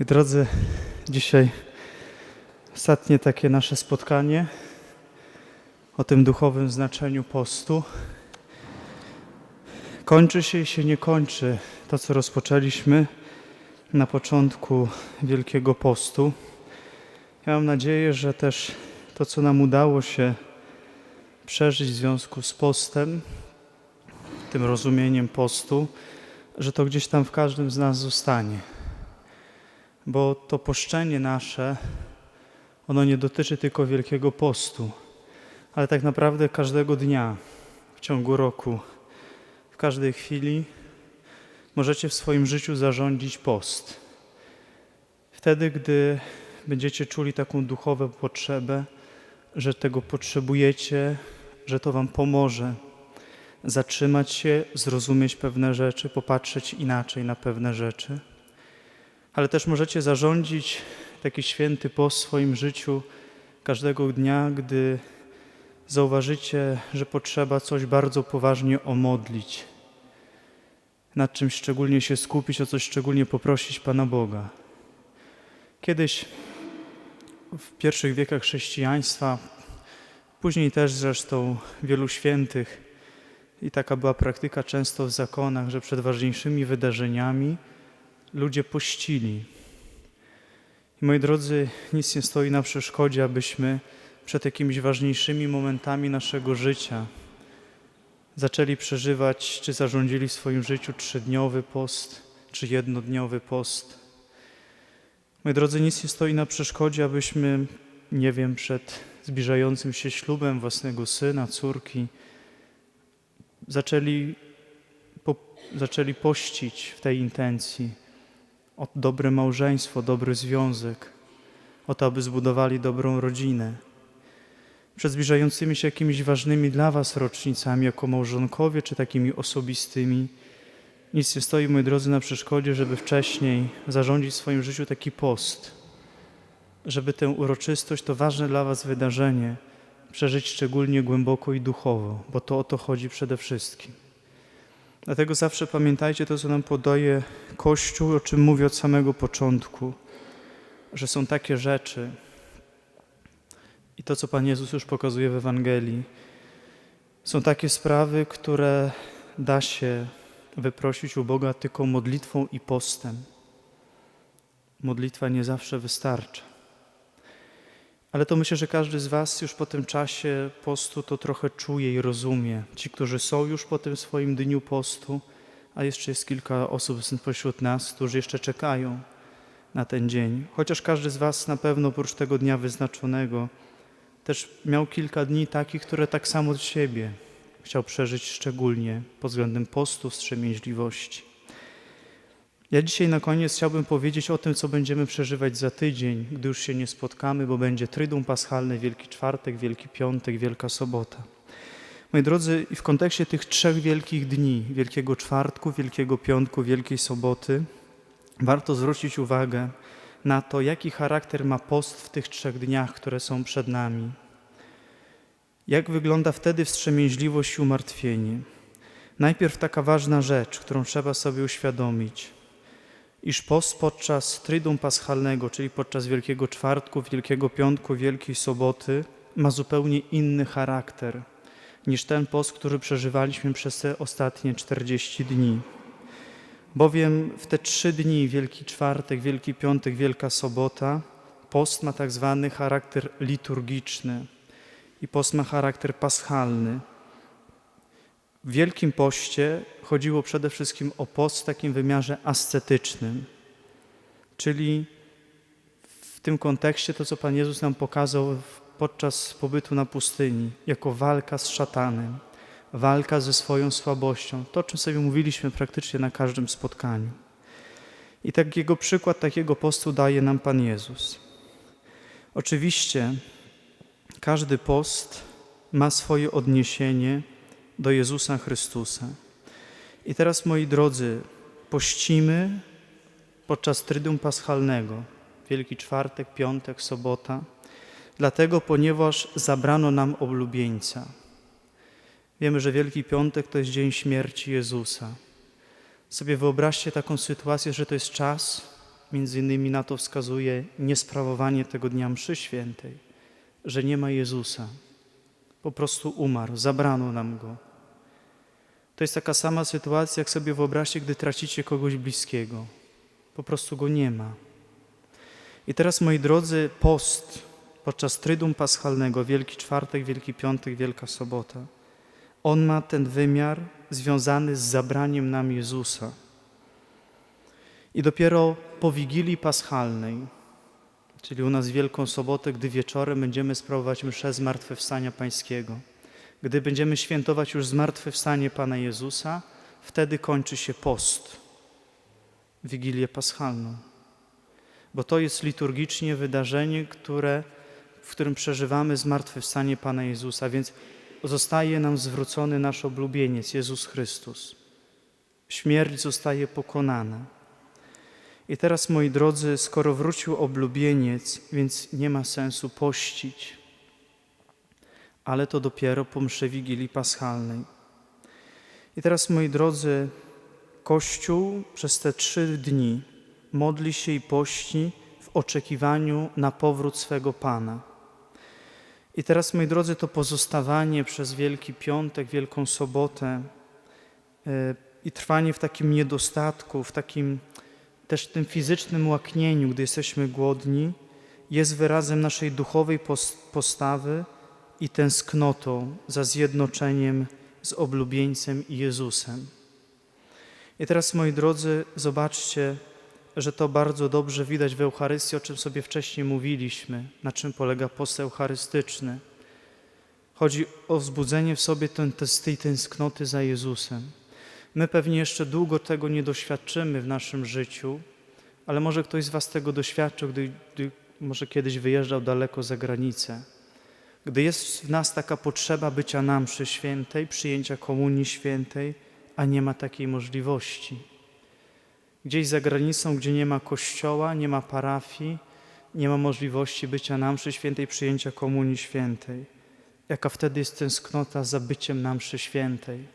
Drodzy, dzisiaj ostatnie takie nasze spotkanie o tym duchowym znaczeniu postu. Kończy się i się nie kończy to, co rozpoczęliśmy na początku Wielkiego Postu. Ja mam nadzieję, że też to, co nam udało się przeżyć w związku z postem, tym rozumieniem postu, że to gdzieś tam w każdym z nas zostanie. Bo to poszczenie nasze, ono nie dotyczy tylko Wielkiego Postu, ale tak naprawdę każdego dnia w ciągu roku, w każdej chwili możecie w swoim życiu zarządzić post. Wtedy, gdy będziecie czuli taką duchową potrzebę, że tego potrzebujecie, że to Wam pomoże zatrzymać się, zrozumieć pewne rzeczy, popatrzeć inaczej na pewne rzeczy. Ale też możecie zarządzić taki święty post w swoim życiu każdego dnia, gdy zauważycie, że potrzeba coś bardzo poważnie omodlić, nad czymś szczególnie się skupić, o coś szczególnie poprosić Pana Boga. Kiedyś w pierwszych wiekach chrześcijaństwa, później też zresztą wielu świętych, i taka była praktyka często w zakonach, że przed ważniejszymi wydarzeniami ludzie pościli. I moi drodzy, nic nie stoi na przeszkodzie, abyśmy przed jakimiś ważniejszymi momentami naszego życia zaczęli przeżywać, czy zarządzili w swoim życiu trzydniowy post, czy jednodniowy post. Moi drodzy, nic nie stoi na przeszkodzie, abyśmy, nie wiem, przed zbliżającym się ślubem własnego syna, córki, zaczęli, po, zaczęli pościć w tej intencji o dobre małżeństwo, dobry związek, o to, aby zbudowali dobrą rodzinę. Przed zbliżającymi się jakimiś ważnymi dla Was rocznicami, jako małżonkowie, czy takimi osobistymi, nic nie stoi, moi drodzy, na przeszkodzie, żeby wcześniej zarządzić w swoim życiu taki post, żeby tę uroczystość, to ważne dla Was wydarzenie, przeżyć szczególnie głęboko i duchowo, bo to o to chodzi przede wszystkim. Dlatego zawsze pamiętajcie to, co nam podaje Kościół, o czym mówię od samego początku, że są takie rzeczy i to, co Pan Jezus już pokazuje w Ewangelii, są takie sprawy, które da się wyprosić u Boga tylko modlitwą i postem. Modlitwa nie zawsze wystarcza. Ale to myślę, że każdy z Was już po tym czasie postu to trochę czuje i rozumie. Ci, którzy są już po tym swoim dniu postu, a jeszcze jest kilka osób pośród nas, którzy jeszcze czekają na ten dzień. Chociaż każdy z Was na pewno oprócz tego dnia wyznaczonego też miał kilka dni takich, które tak samo od siebie chciał przeżyć szczególnie pod względem postu, wstrzemięźliwości. Ja dzisiaj na koniec chciałbym powiedzieć o tym, co będziemy przeżywać za tydzień, gdy już się nie spotkamy, bo będzie Trydum Paschalny, Wielki Czwartek, Wielki Piątek, Wielka Sobota. Moi drodzy, i w kontekście tych trzech wielkich dni, Wielkiego Czwartku, Wielkiego Piątku, Wielkiej Soboty, warto zwrócić uwagę na to, jaki charakter ma post w tych trzech dniach, które są przed nami. Jak wygląda wtedy wstrzemięźliwość i umartwienie? Najpierw taka ważna rzecz, którą trzeba sobie uświadomić – iż post podczas Trydum Paschalnego, czyli podczas Wielkiego Czwartku, Wielkiego Piątku, Wielkiej Soboty, ma zupełnie inny charakter niż ten post, który przeżywaliśmy przez te ostatnie 40 dni. Bowiem w te trzy dni, Wielki Czwartek, Wielki Piątek, Wielka Sobota, post ma tak zwany charakter liturgiczny i post ma charakter paschalny. W Wielkim Poście chodziło przede wszystkim o post w takim wymiarze ascetycznym, czyli w tym kontekście to, co Pan Jezus nam pokazał podczas pobytu na pustyni, jako walka z szatanem, walka ze swoją słabością, to, o czym sobie mówiliśmy praktycznie na każdym spotkaniu. I takiego przykład takiego postu daje nam Pan Jezus. Oczywiście każdy post ma swoje odniesienie do Jezusa Chrystusa. I teraz, moi drodzy, pościmy podczas Trydium Paschalnego, Wielki Czwartek, Piątek, Sobota, dlatego, ponieważ zabrano nam oblubieńca. Wiemy, że Wielki Piątek to jest dzień śmierci Jezusa. Sobie wyobraźcie taką sytuację, że to jest czas, między innymi na to wskazuje niesprawowanie tego dnia mszy świętej, że nie ma Jezusa. Po prostu umarł, zabrano nam Go. To jest taka sama sytuacja, jak sobie wyobraźcie, gdy tracicie kogoś bliskiego. Po prostu Go nie ma. I teraz, moi drodzy, post podczas Trydum Paschalnego, Wielki Czwartek, Wielki Piątek, Wielka Sobota, on ma ten wymiar związany z zabraniem nam Jezusa. I dopiero po Wigilii Paschalnej, czyli u nas Wielką Sobotę, gdy wieczorem będziemy sprawować mszę Zmartwychwstania Pańskiego, gdy będziemy świętować już Zmartwychwstanie Pana Jezusa, wtedy kończy się post, Wigilię Paschalną. Bo to jest liturgicznie wydarzenie, które, w którym przeżywamy Zmartwychwstanie Pana Jezusa, więc zostaje nam zwrócony nasz oblubieniec, Jezus Chrystus. Śmierć zostaje pokonana. I teraz, moi drodzy, skoro wrócił oblubieniec, więc nie ma sensu pościć, ale to dopiero po mszy Wigilii Paschalnej. I teraz, moi drodzy, Kościół przez te trzy dni modli się i pości w oczekiwaniu na powrót swego Pana. I teraz, moi drodzy, to pozostawanie przez Wielki Piątek, Wielką Sobotę e, i trwanie w takim niedostatku, w takim też tym fizycznym łaknieniu, gdy jesteśmy głodni, jest wyrazem naszej duchowej postawy i tęsknotą za zjednoczeniem z oblubieńcem i Jezusem. I teraz, moi drodzy, zobaczcie, że to bardzo dobrze widać w Eucharystii, o czym sobie wcześniej mówiliśmy, na czym polega post eucharystyczny. Chodzi o wzbudzenie w sobie tej tęsknoty za Jezusem. My pewnie jeszcze długo tego nie doświadczymy w naszym życiu, ale może ktoś z Was tego doświadczył, gdy, gdy może kiedyś wyjeżdżał daleko za granicę. Gdy jest w nas taka potrzeba bycia na mszy świętej, przyjęcia komunii świętej, a nie ma takiej możliwości. Gdzieś za granicą, gdzie nie ma kościoła, nie ma parafii, nie ma możliwości bycia na mszy świętej, przyjęcia komunii świętej. Jaka wtedy jest tęsknota za byciem na mszy świętej.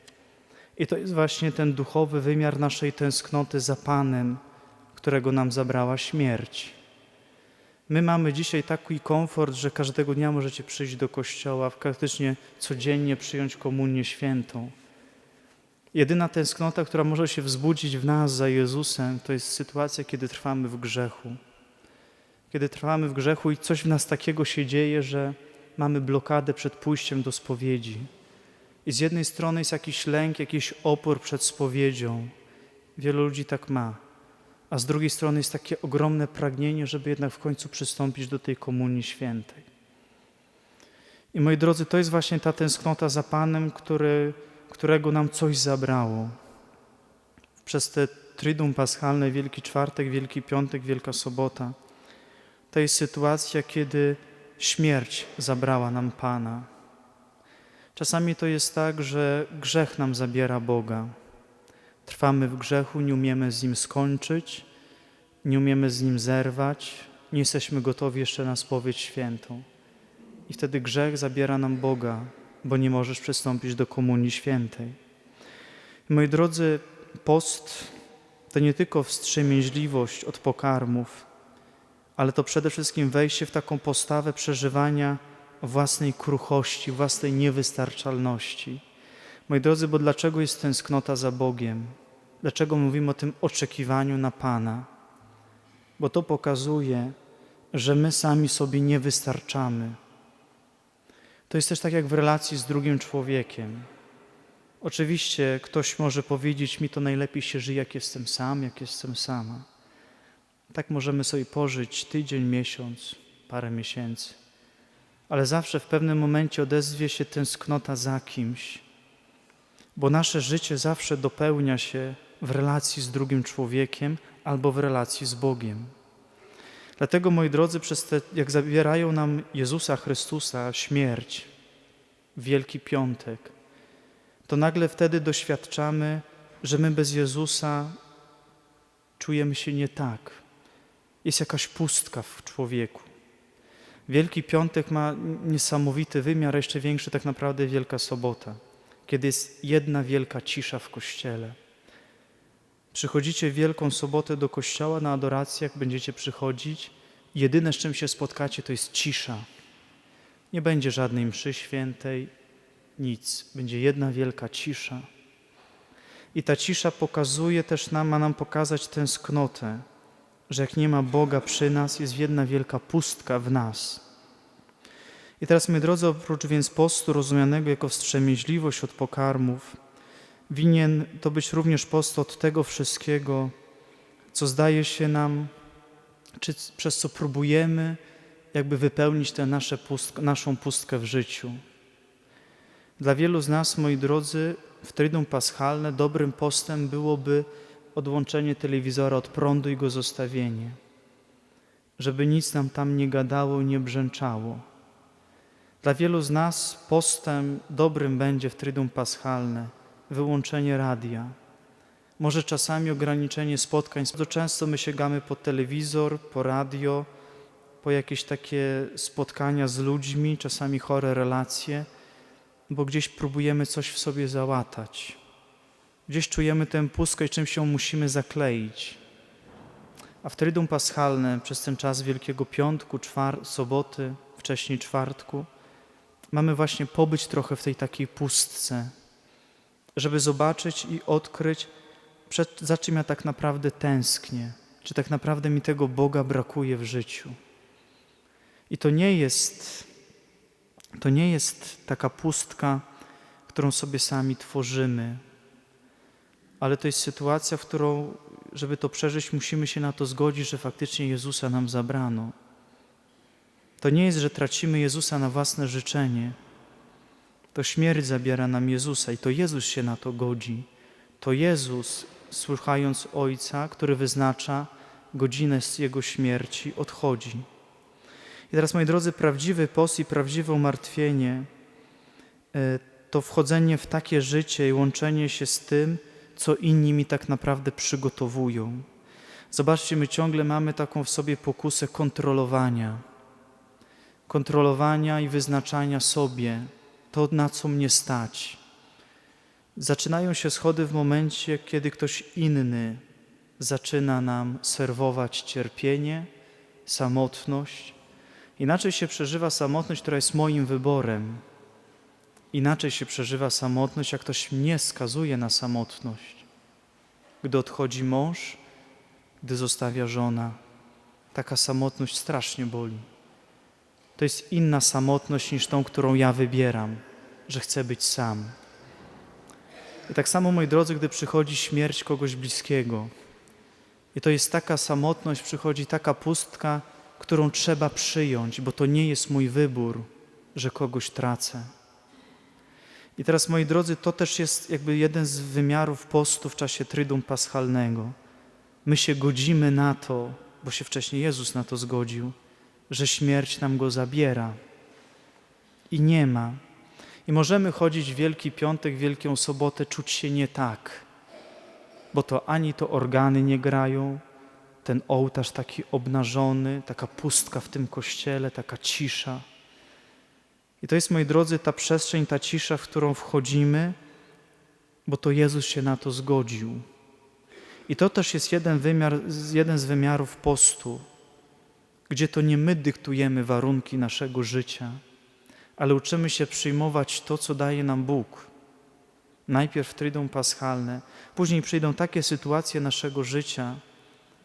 I to jest właśnie ten duchowy wymiar naszej tęsknoty za Panem, którego nam zabrała śmierć. My mamy dzisiaj taki komfort, że każdego dnia możecie przyjść do kościoła, praktycznie codziennie przyjąć komunię świętą. Jedyna tęsknota, która może się wzbudzić w nas za Jezusem, to jest sytuacja, kiedy trwamy w grzechu. Kiedy trwamy w grzechu i coś w nas takiego się dzieje, że mamy blokadę przed pójściem do spowiedzi. I z jednej strony jest jakiś lęk, jakiś opór przed spowiedzią. Wielu ludzi tak ma. A z drugiej strony jest takie ogromne pragnienie, żeby jednak w końcu przystąpić do tej komunii świętej. I moi drodzy, to jest właśnie ta tęsknota za Panem, który, którego nam coś zabrało. Przez te Tridum Paschalne, Wielki Czwartek, Wielki Piątek, Wielka Sobota. To jest sytuacja, kiedy śmierć zabrała nam Pana. Czasami to jest tak, że grzech nam zabiera Boga. Trwamy w grzechu, nie umiemy z nim skończyć, nie umiemy z nim zerwać, nie jesteśmy gotowi jeszcze na spowiedź świętą. I wtedy grzech zabiera nam Boga, bo nie możesz przystąpić do komunii świętej. Moi drodzy, post to nie tylko wstrzemięźliwość od pokarmów, ale to przede wszystkim wejście w taką postawę przeżywania własnej kruchości, własnej niewystarczalności. Moi drodzy, bo dlaczego jest tęsknota za Bogiem? Dlaczego mówimy o tym oczekiwaniu na Pana? Bo to pokazuje, że my sami sobie nie wystarczamy. To jest też tak jak w relacji z drugim człowiekiem. Oczywiście ktoś może powiedzieć, mi to najlepiej się żyje, jak jestem sam, jak jestem sama. Tak możemy sobie pożyć tydzień, miesiąc, parę miesięcy ale zawsze w pewnym momencie odezwie się tęsknota za kimś, bo nasze życie zawsze dopełnia się w relacji z drugim człowiekiem albo w relacji z Bogiem. Dlatego, moi drodzy, przez te, jak zabierają nam Jezusa Chrystusa śmierć, Wielki Piątek, to nagle wtedy doświadczamy, że my bez Jezusa czujemy się nie tak. Jest jakaś pustka w człowieku. Wielki Piątek ma niesamowity wymiar, jeszcze większy tak naprawdę Wielka Sobota, kiedy jest jedna wielka cisza w Kościele. Przychodzicie w Wielką Sobotę do kościoła na adorację, jak będziecie przychodzić. Jedyne, z czym się spotkacie, to jest cisza. Nie będzie żadnej mszy świętej, nic. Będzie jedna wielka cisza. I ta cisza pokazuje też nam, ma nam pokazać tęsknotę, że jak nie ma Boga przy nas, jest jedna wielka pustka w nas. I teraz, moi drodzy, oprócz więc postu rozumianego jako wstrzemięźliwość od pokarmów, winien to być również post od tego wszystkiego, co zdaje się nam, czy przez co próbujemy jakby wypełnić tę nasze naszą pustkę w życiu. Dla wielu z nas, moi drodzy, w Triduum Paschalne dobrym postem byłoby odłączenie telewizora od prądu i go zostawienie, żeby nic nam tam nie gadało i nie brzęczało. Dla wielu z nas postem dobrym będzie w Triduum Paschalne wyłączenie radia. Może czasami ograniczenie spotkań. Bardzo często my sięgamy po telewizor, po radio, po jakieś takie spotkania z ludźmi, czasami chore relacje, bo gdzieś próbujemy coś w sobie załatać. Gdzieś czujemy tę pustkę i czymś się musimy zakleić. A w Triduum Paschalne przez ten czas Wielkiego Piątku, czwar- soboty, wcześniej czwartku, mamy właśnie pobyć trochę w tej takiej pustce, żeby zobaczyć i odkryć, przed, za czym ja tak naprawdę tęsknię, czy tak naprawdę mi tego Boga brakuje w życiu. I to nie jest, to nie jest taka pustka, którą sobie sami tworzymy, ale to jest sytuacja, w którą, żeby to przeżyć, musimy się na to zgodzić, że faktycznie Jezusa nam zabrano. To nie jest, że tracimy Jezusa na własne życzenie. To śmierć zabiera nam Jezusa i to Jezus się na to godzi. To Jezus, słuchając Ojca, który wyznacza godzinę z Jego śmierci, odchodzi. I teraz, moi drodzy, prawdziwy post i prawdziwe umartwienie e, to wchodzenie w takie życie i łączenie się z tym, co inni mi tak naprawdę przygotowują. Zobaczcie, my ciągle mamy taką w sobie pokusę kontrolowania. Kontrolowania i wyznaczania sobie to, na co mnie stać. Zaczynają się schody w momencie, kiedy ktoś inny zaczyna nam serwować cierpienie, samotność. Inaczej się przeżywa samotność, która jest moim wyborem. Inaczej się przeżywa samotność, jak ktoś mnie skazuje na samotność. Gdy odchodzi mąż, gdy zostawia żona, taka samotność strasznie boli. To jest inna samotność niż tą, którą ja wybieram, że chcę być sam. I tak samo, moi drodzy, gdy przychodzi śmierć kogoś bliskiego, i to jest taka samotność, przychodzi taka pustka, którą trzeba przyjąć, bo to nie jest mój wybór, że kogoś tracę. I teraz, moi drodzy, to też jest jakby jeden z wymiarów postu w czasie Trydum Paschalnego. My się godzimy na to, bo się wcześniej Jezus na to zgodził, że śmierć nam go zabiera. I nie ma. I możemy chodzić w Wielki Piątek, Wielką Sobotę, czuć się nie tak, bo to ani to organy nie grają, ten ołtarz taki obnażony, taka pustka w tym kościele, taka cisza. I to jest, moi drodzy, ta przestrzeń, ta cisza, w którą wchodzimy, bo to Jezus się na to zgodził. I to też jest jeden, wymiar, jeden z wymiarów postu, gdzie to nie my dyktujemy warunki naszego życia, ale uczymy się przyjmować to, co daje nam Bóg. Najpierw Triduum Paschalne, później przyjdą takie sytuacje naszego życia,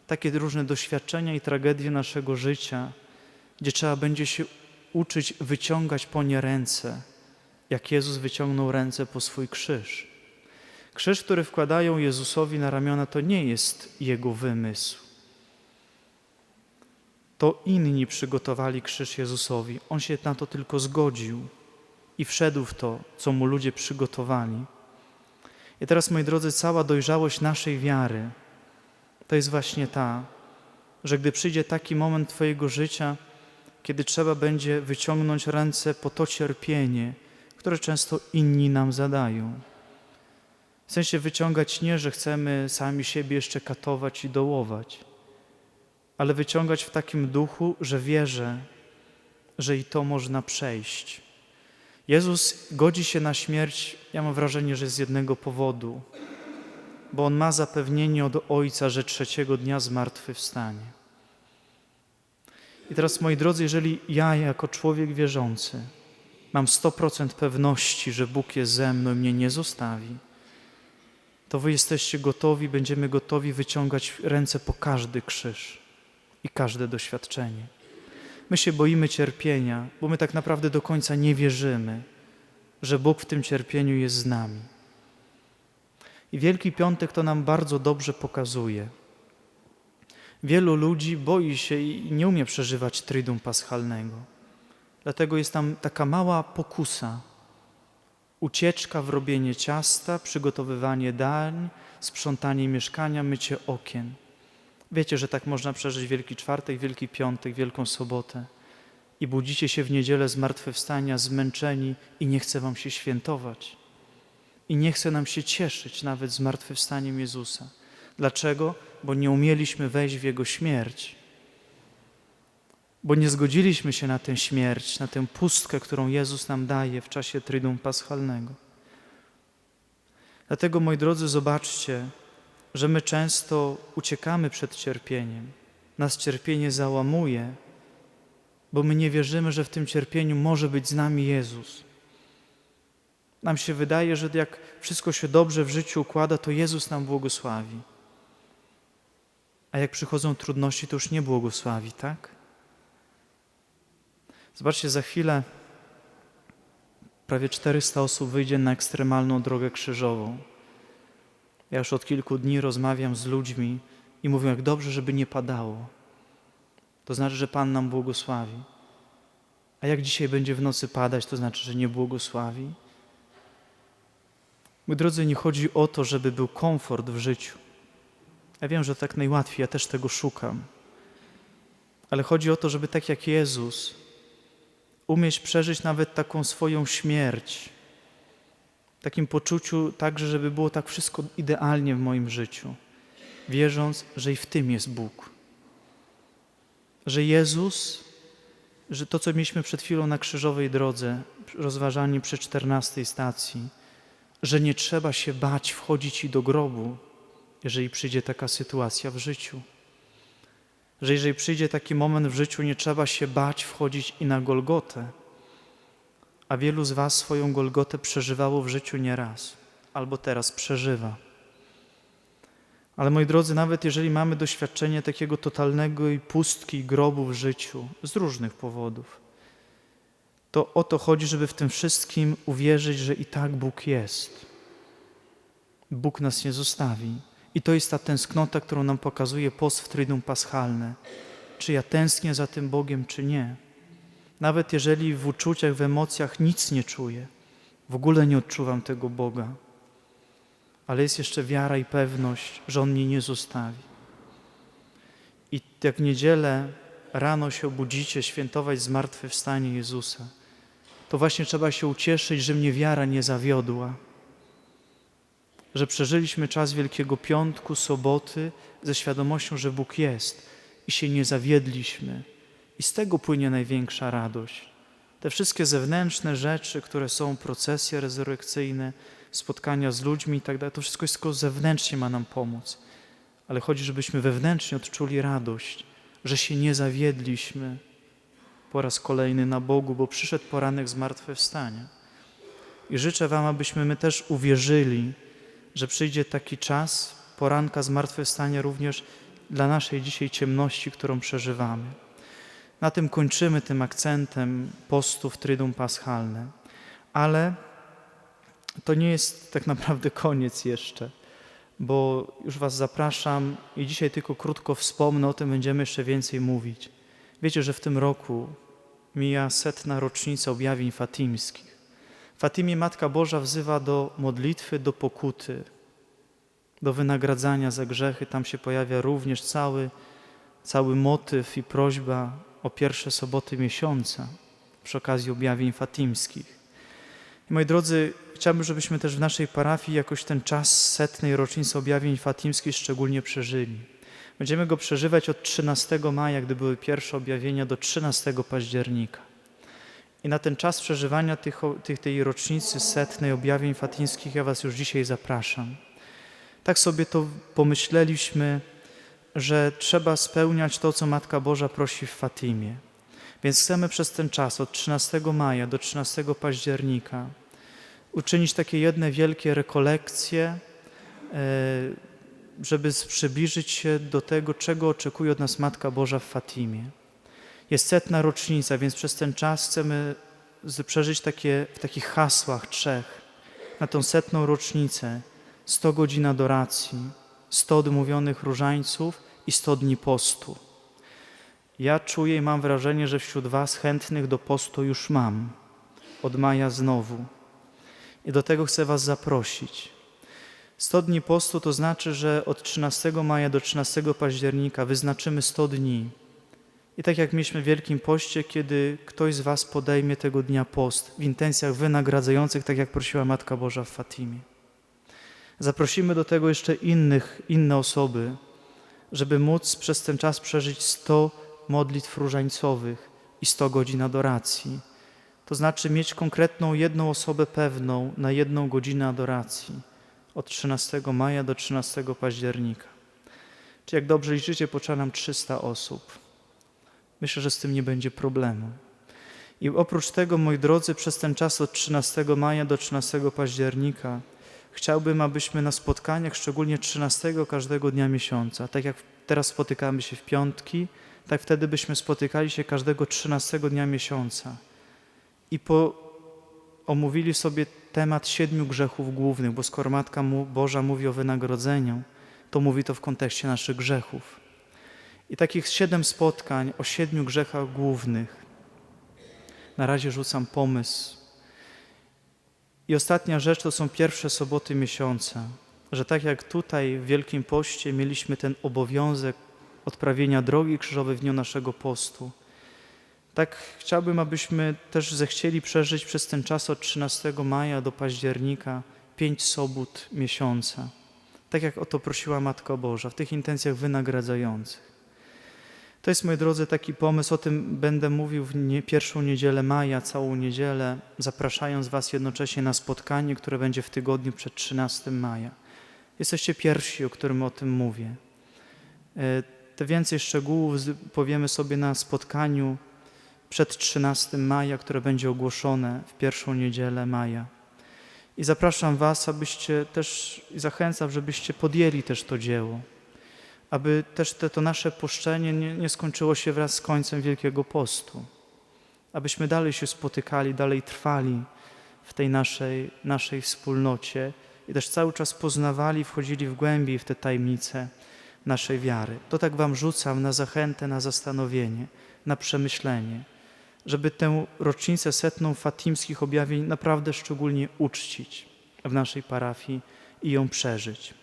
takie różne doświadczenia i tragedie naszego życia, gdzie trzeba będzie się uczyć wyciągać po nie ręce, jak Jezus wyciągnął ręce po swój krzyż. Krzyż, który wkładają Jezusowi na ramiona, to nie jest Jego wymysł. To inni przygotowali krzyż Jezusowi. On się na to tylko zgodził i wszedł w to, co mu ludzie przygotowali. I teraz, moi drodzy, cała dojrzałość naszej wiary to jest właśnie ta, że gdy przyjdzie taki moment Twojego życia, kiedy trzeba będzie wyciągnąć ręce po to cierpienie, które często inni nam zadają. W sensie wyciągać nie, że chcemy sami siebie jeszcze katować i dołować, ale wyciągać w takim duchu, że wierzę, że i to można przejść. Jezus godzi się na śmierć, ja mam wrażenie, że z jednego powodu, bo on ma zapewnienie od Ojca, że trzeciego dnia zmartwychwstanie. I teraz, moi drodzy, jeżeli ja jako człowiek wierzący mam 100% pewności, że Bóg jest ze mną i mnie nie zostawi, to wy jesteście gotowi, będziemy gotowi wyciągać ręce po każdy krzyż i każde doświadczenie. My się boimy cierpienia, bo my tak naprawdę do końca nie wierzymy, że Bóg w tym cierpieniu jest z nami. I Wielki Piątek to nam bardzo dobrze pokazuje. Wielu ludzi boi się i nie umie przeżywać Triduum Paschalnego. Dlatego jest tam taka mała pokusa, ucieczka w robienie ciasta, przygotowywanie dań, sprzątanie mieszkania, mycie okien. Wiecie, że tak można przeżyć Wielki Czwartek, Wielki Piątek, Wielką Sobotę i budzicie się w niedzielę zmartwychwstania zmęczeni i nie chce wam się świętować. I nie chce nam się cieszyć nawet zmartwychwstaniem Jezusa. Dlaczego? Bo nie umieliśmy wejść w Jego śmierć. Bo nie zgodziliśmy się na tę śmierć, na tę pustkę, którą Jezus nam daje w czasie Triduum Paschalnego. Dlatego, moi drodzy, zobaczcie, że my często uciekamy przed cierpieniem. Nas cierpienie załamuje, bo my nie wierzymy, że w tym cierpieniu może być z nami Jezus. Nam się wydaje, że jak wszystko się dobrze w życiu układa, to Jezus nam błogosławi. A jak przychodzą trudności, to już nie błogosławi, tak? Zobaczcie, za chwilę prawie 400 osób wyjdzie na ekstremalną drogę krzyżową. Ja już od kilku dni rozmawiam z ludźmi i mówię, jak dobrze, żeby nie padało. To znaczy, że Pan nam błogosławi. A jak dzisiaj będzie w nocy padać, to znaczy, że nie błogosławi. Mój drodzy, nie chodzi o to, żeby był komfort w życiu. Ja wiem, że tak najłatwiej, ja też tego szukam. Ale chodzi o to, żeby tak jak Jezus umieć przeżyć nawet taką swoją śmierć, takim poczuciu także, żeby było tak wszystko idealnie w moim życiu, wierząc, że i w tym jest Bóg. Że Jezus, że to, co mieliśmy przed chwilą na krzyżowej drodze, rozważani przy czternastej stacji, że nie trzeba się bać wchodzić i do grobu, jeżeli przyjdzie taka sytuacja w życiu. Że jeżeli przyjdzie taki moment w życiu, nie trzeba się bać wchodzić i na Golgotę. A wielu z Was swoją Golgotę przeżywało w życiu nieraz, albo teraz przeżywa. Ale moi drodzy, nawet jeżeli mamy doświadczenie takiego totalnego i pustki grobu w życiu z różnych powodów, to o to chodzi, żeby w tym wszystkim uwierzyć, że i tak Bóg jest. Bóg nas nie zostawi. I to jest ta tęsknota, którą nam pokazuje post w Paschalne. Czy ja tęsknię za tym Bogiem, czy nie. Nawet jeżeli w uczuciach, w emocjach nic nie czuję, w ogóle nie odczuwam tego Boga, ale jest jeszcze wiara i pewność, że On mnie nie zostawi. I jak w niedzielę rano się obudzicie, świętować zmartwychwstanie Jezusa, to właśnie trzeba się ucieszyć, że mnie wiara nie zawiodła że przeżyliśmy czas Wielkiego Piątku, soboty ze świadomością, że Bóg jest i się nie zawiedliśmy. I z tego płynie największa radość. Te wszystkie zewnętrzne rzeczy, które są procesje rezurekcyjne, spotkania z ludźmi i tak dalej, to wszystko jest tylko zewnętrznie ma nam pomóc. Ale chodzi, żebyśmy wewnętrznie odczuli radość, że się nie zawiedliśmy po raz kolejny na Bogu, bo przyszedł poranek zmartwychwstania. I życzę Wam, abyśmy my też uwierzyli, że przyjdzie taki czas poranka zmartwychwstania również dla naszej dzisiaj ciemności, którą przeżywamy. Na tym kończymy tym akcentem postu w Trydum Paschalne. Ale to nie jest tak naprawdę koniec jeszcze, bo już Was zapraszam i dzisiaj tylko krótko wspomnę, o tym będziemy jeszcze więcej mówić. Wiecie, że w tym roku mija setna rocznica objawień fatimskich. Fatimie Matka Boża wzywa do modlitwy, do pokuty, do wynagradzania za grzechy. Tam się pojawia również cały, cały motyw i prośba o pierwsze soboty miesiąca przy okazji objawień fatimskich. I moi drodzy, chciałbym, żebyśmy też w naszej parafii jakoś ten czas setnej rocznicy objawień fatimskich szczególnie przeżyli. Będziemy go przeżywać od 13 maja, gdy były pierwsze objawienia, do 13 października. I na ten czas przeżywania tych, tych, tej rocznicy setnej objawień fatimskich ja Was już dzisiaj zapraszam. tak sobie to pomyśleliśmy, że trzeba spełniać to, co Matka Boża prosi w Fatimie. Więc chcemy przez ten czas, od 13 maja do 13 października, uczynić takie jedne wielkie rekolekcje, e, żeby przybliżyć się do tego, czego oczekuje od nas Matka Boża w Fatimie. Jest setna rocznica, więc przez ten czas chcemy przeżyć takie, w takich hasłach trzech na tą setną rocznicę 100 godzin adoracji, 100 odmówionych różańców i 100 dni postu. Ja czuję i mam wrażenie, że wśród Was chętnych do postu już mam. Od maja znowu. I do tego chcę Was zaprosić. 100 dni postu to znaczy, że od 13 maja do 13 października wyznaczymy 100 dni. I tak jak mieliśmy w Wielkim Poście, kiedy ktoś z Was podejmie tego dnia post w intencjach wynagradzających, tak jak prosiła Matka Boża w Fatimie. Zaprosimy do tego jeszcze innych, inne osoby, żeby móc przez ten czas przeżyć 100 modlitw różańcowych i 100 godzin adoracji. To znaczy mieć konkretną jedną osobę pewną na jedną godzinę adoracji od 13 maja do 13 października. Czy jak dobrze liczycie, potrzeba nam 300 osób. Myślę, że z tym nie będzie problemu. I oprócz tego, moi drodzy, przez ten czas od 13 maja do 13 października chciałbym, abyśmy na spotkaniach, szczególnie 13 każdego dnia miesiąca, tak jak teraz spotykamy się w piątki, tak wtedy byśmy spotykali się każdego 13 dnia miesiąca i po, omówili sobie temat siedmiu grzechów głównych, bo skoro Matka Boża mówi o wynagrodzeniu, to mówi to w kontekście naszych grzechów. I takich siedem spotkań o siedmiu grzechach głównych. Na razie rzucam pomysł. I ostatnia rzecz to są pierwsze soboty miesiąca, że tak jak tutaj w Wielkim Poście mieliśmy ten obowiązek odprawienia drogi krzyżowej w dniu naszego postu, tak chciałbym, abyśmy też zechcieli przeżyć przez ten czas od 13 maja do października pięć sobót miesiąca. Tak jak o to prosiła Matka Boża, w tych intencjach wynagradzających. To jest, moi drodzy, taki pomysł. O tym będę mówił w nie, pierwszą niedzielę maja, całą niedzielę, zapraszając Was jednocześnie na spotkanie, które będzie w tygodniu przed 13 maja. Jesteście pierwsi, o którym o tym mówię. E, te więcej szczegółów powiemy sobie na spotkaniu przed 13 maja, które będzie ogłoszone w pierwszą niedzielę maja. I zapraszam Was, abyście też, i zachęcam, żebyście podjęli też to dzieło, aby też te, to nasze puszczenie nie, nie skończyło się wraz z końcem Wielkiego Postu, abyśmy dalej się spotykali, dalej trwali w tej naszej, naszej wspólnocie i też cały czas poznawali, wchodzili w głębiej w te tajemnice naszej wiary. To tak Wam rzucam na zachętę, na zastanowienie, na przemyślenie żeby tę rocznicę setną fatimskich objawień naprawdę szczególnie uczcić w naszej parafii i ją przeżyć.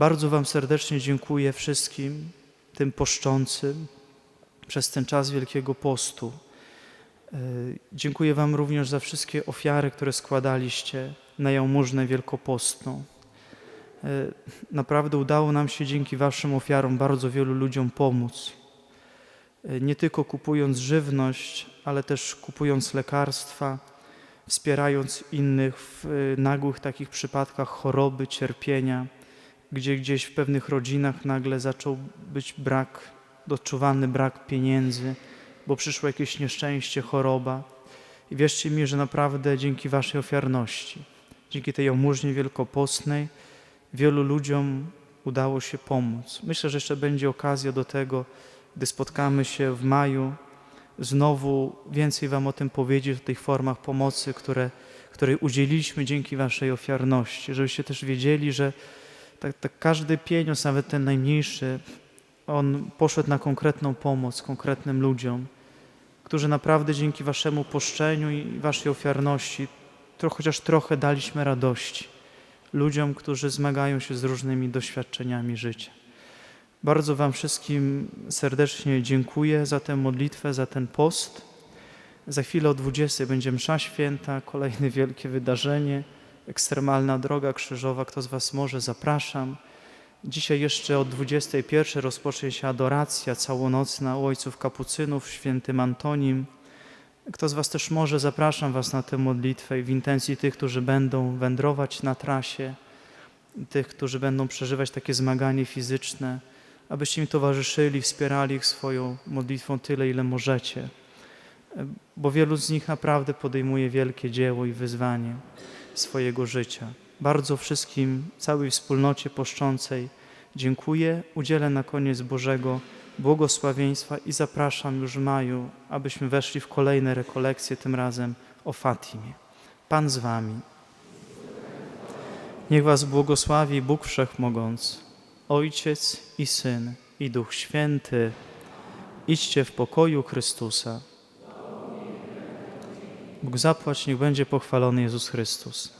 Bardzo Wam serdecznie dziękuję wszystkim tym poszczącym przez ten czas Wielkiego Postu. E, dziękuję Wam również za wszystkie ofiary, które składaliście na jałmużnę wielkopostną. E, naprawdę udało nam się dzięki Waszym ofiarom bardzo wielu ludziom pomóc. E, nie tylko kupując żywność, ale też kupując lekarstwa, wspierając innych w nagłych takich przypadkach choroby, cierpienia, gdzie gdzieś w pewnych rodzinach nagle zaczął być brak, odczuwalny brak pieniędzy, bo przyszło jakieś nieszczęście, choroba. I wierzcie mi, że naprawdę dzięki Waszej ofiarności, dzięki tej jałmużnie wielkopostnej, wielu ludziom udało się pomóc. Myślę, że jeszcze będzie okazja do tego, gdy spotkamy się w maju, znowu więcej Wam o tym powiedzieć, o tych formach pomocy, które, której udzieliliśmy dzięki Waszej ofiarności, żebyście też wiedzieli, że tak, tak każdy pieniądz, nawet ten najmniejszy, on poszedł na konkretną pomoc konkretnym ludziom, którzy naprawdę dzięki Waszemu poszczeniu i Waszej ofiarności to chociaż trochę daliśmy radości ludziom, którzy zmagają się z różnymi doświadczeniami życia. Bardzo Wam wszystkim serdecznie dziękuję za tę modlitwę, za ten post. Za chwilę o 20 będzie msza święta, kolejne wielkie wydarzenie, ekstremalna droga krzyżowa. Kto z Was może, zapraszam. Dzisiaj jeszcze od 21 rozpocznie się adoracja całonocna u ojców kapucynów świętym Antonim. Kto z Was też może, zapraszam Was na tę modlitwę i w intencji tych, którzy będą wędrować na trasie tych, którzy będą przeżywać takie zmaganie fizyczne, abyście im towarzyszyli, wspierali ich swoją modlitwą tyle, ile możecie, bo wielu z nich naprawdę podejmuje wielkie dzieło i wyzwanie swojego życia. Bardzo wszystkim, całej wspólnocie poszczącej dziękuję. Udzielę na koniec Bożego błogosławieństwa i zapraszam już w maju, abyśmy weszli w kolejne rekolekcje, tym razem o Fatimie. Pan z wami. Niech was błogosławi Bóg Wszechmogący, Ojciec i Syn i Duch Święty. Idźcie w pokoju Chrystusa. Bóg zapłać, niech będzie pochwalony Jezus Chrystus.